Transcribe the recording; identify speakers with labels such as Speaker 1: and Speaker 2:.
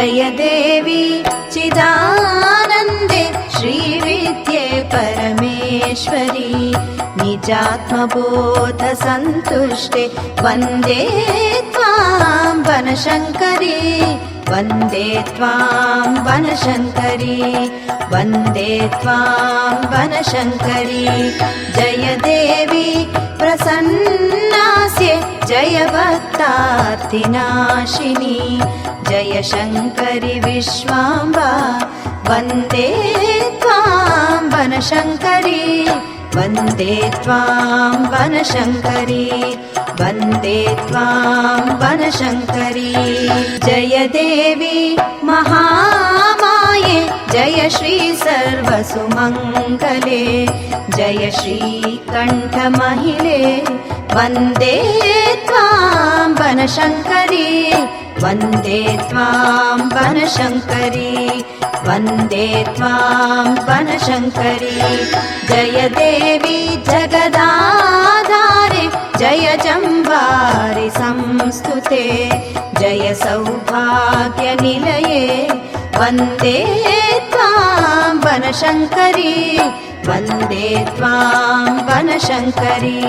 Speaker 1: जय देवी चिदानन्दे श्रीविद्ये परमेश्वरी निजात्मबोधसन्तुष्टे वन्दे त्वां वनशङ्करी वन्दे त्वां वनशङ्करी वन्दे त्वां वनशङ्करी। जय देवी प्रसन्नास्ये जय भक्तार्तिनाशिनी जय शङ्करि विश्वाम्बा वन्दे त्वां वनशङ्करी वन्दे त्वां वनशङ्करी वन्दे त्वां वनशङ्करी जय देवी महामाये जय श्री सर्वसुमङ्गले जय श्रीकण्ठमहिले वन्दे त्वां वनशङ्करी वन्दे त्वां वनशङ्करी वन्दे त्वां वनशङ्करी जय देवी जगदाधारे जय जम्बारि संस्तुते। जय सौभाग्यनिलये वन्दे त्वां वनशङ्करी वन्दे त्वां वनशङ्करी